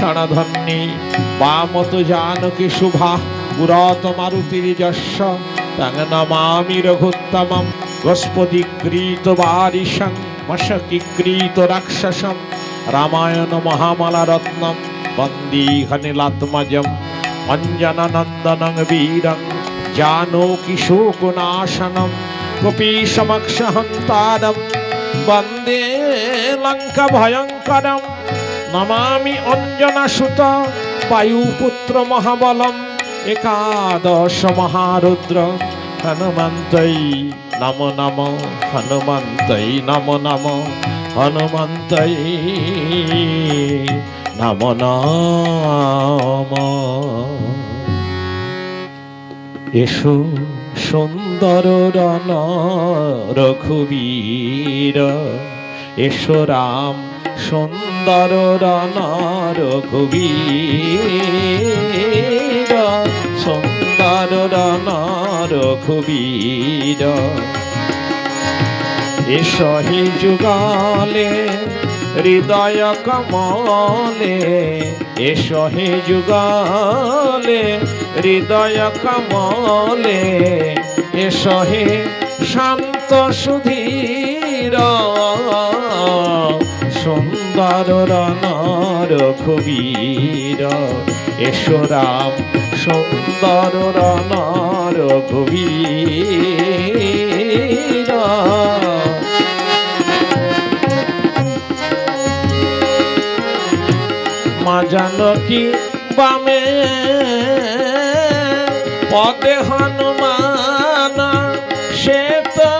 ক্ষণধন্যী বামত জানকী শুভা পুরত মারুতির যশ তং নমামি রঘুত্তমম গোস্পদীকৃত বারিশং মশকীকৃত রাক্ষসম রামায়ণ মহামালা রত্নম বন্দী নমামি অঞ্জনা সুত বায়ুপুত্র মহাবলম একাদশ মহারুদ্র। হনুমন্তই নম নম হনুমন্তই নম নম হনুমন্তই নম নম। এসো সুন্দর রণ রঘুবীর, এসো রাম সুন্দর রণ রঘুবীর সুন্দর রণ রঘুবীর এসো হি যুগলে, হৃদয় কমলে। এসো হে যুগলে, হৃদয় কমলে। এসো হে শান্ত সুধীর। সুন্দর রনর খুবীর এসো রাম, সুন্দর রনর খুবীর মা জানকী বামে, পদে হনুমান সে তো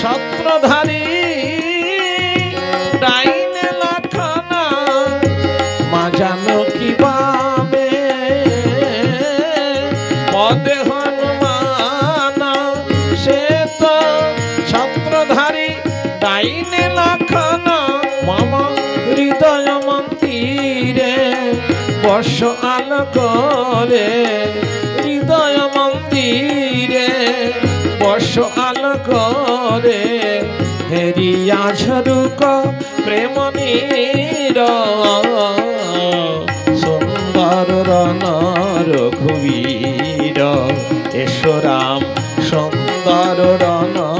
ছত্রধারী পদে হনুমান সে তো ছত্রধারী ডাইনে লক্ষণ মম হৃদয় মন্দিরে বর্ষ আলোকরে হৃদয় মন্দিরে বর্ষ আলোকরে হেরিয়া ঝরুক প্রেম নীর। সুন্দর রন রঘুবীর। এসো সুন্দর রণ।